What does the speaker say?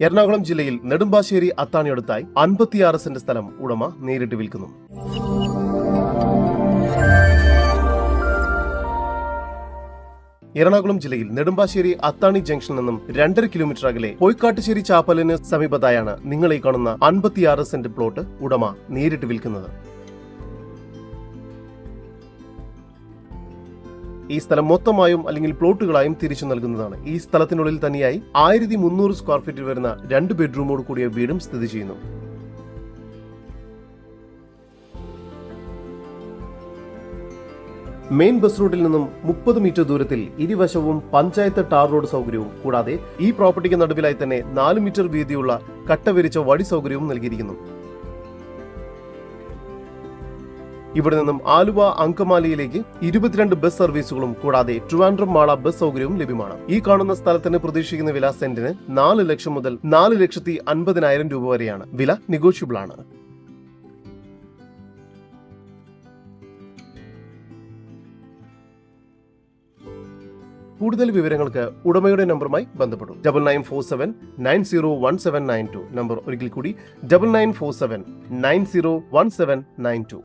എറണാകുളം ജില്ലയിൽ നെടുമ്പാശ്ശേരി അത്താണിയടുത്തായി അൻപത്തിയാറ് സെന്റ് സ്ഥലം ഉടമ നേരിട്ട് വിൽക്കുന്നു. എറണാകുളം ജില്ലയിൽ നെടുമ്പാശ്ശേരി അത്താണി ജംഗ്ഷനിൽ നിന്നും രണ്ടര കിലോമീറ്റർ അകലെ പൊയ്ക്കാട്ടുശ്ശേരി ചാപ്പലിന് സമീപത്തായാണ് നിങ്ങൾ ഈ കാണുന്ന അൻപത്തിയാറ് സെന്റ് പ്ലോട്ട് ഉടമ നേരിട്ട് വിൽക്കുന്നത്. ഈ സ്ഥലം മൊത്തമായും അല്ലെങ്കിൽ പ്ലോട്ടുകളായും തിരിച്ചു നൽകുന്നതാണ്. ഈ സ്ഥലത്തിനുള്ളിൽ തന്നെയായി ആയിരത്തി മുന്നൂറ് സ്ക്വയർ ഫീറ്റിൽ വരുന്ന രണ്ട് ബെഡ്റൂമോട് കൂടിയ വീടും സ്ഥിതി ചെയ്യുന്നു. മെയിൻ ബസ് റൂട്ടിൽ നിന്നും മുപ്പത് മീറ്റർ ദൂരത്തിൽ ഇരുവശവും പഞ്ചായത്ത് ടാർ റോഡ് സൗകര്യവും കൂടാതെ ഈ പ്രോപ്പർട്ടിക്ക് നടുവിലായി തന്നെ നാല് മീറ്റർ വീതിയുള്ള കട്ടവിരിച്ച വടി സൗകര്യവും നൽകിയിരിക്കുന്നു. ഇവിടെ നിന്നും ആലുവ അങ്കമാലിയിലേക്ക് ഇരുപത്തിരണ്ട് ബസ് സർവീസുകളും കൂടാതെ ട്രിവാൻഡ്രം മാള ബസ് സൗകര്യവും ലഭ്യമാണ്. ഈ കാണുന്ന സ്ഥലത്തിന് പ്രതീക്ഷിക്കുന്ന വില സെന്റിന് നാല് ലക്ഷം മുതൽ നാല് ലക്ഷത്തി അൻപതിനായിരം രൂപ വരെയാണ്. വില നെഗോഷ്യബിൾ ആണ്. കൂടുതൽ വിവരങ്ങൾക്ക് ഉടമയുടെ നമ്പറുമായി ബന്ധപ്പെടും. Double nine four seven nine zero one seven nine two number ഒരിക്കൽ കൂടി double nine four seven nine zero one seven nine two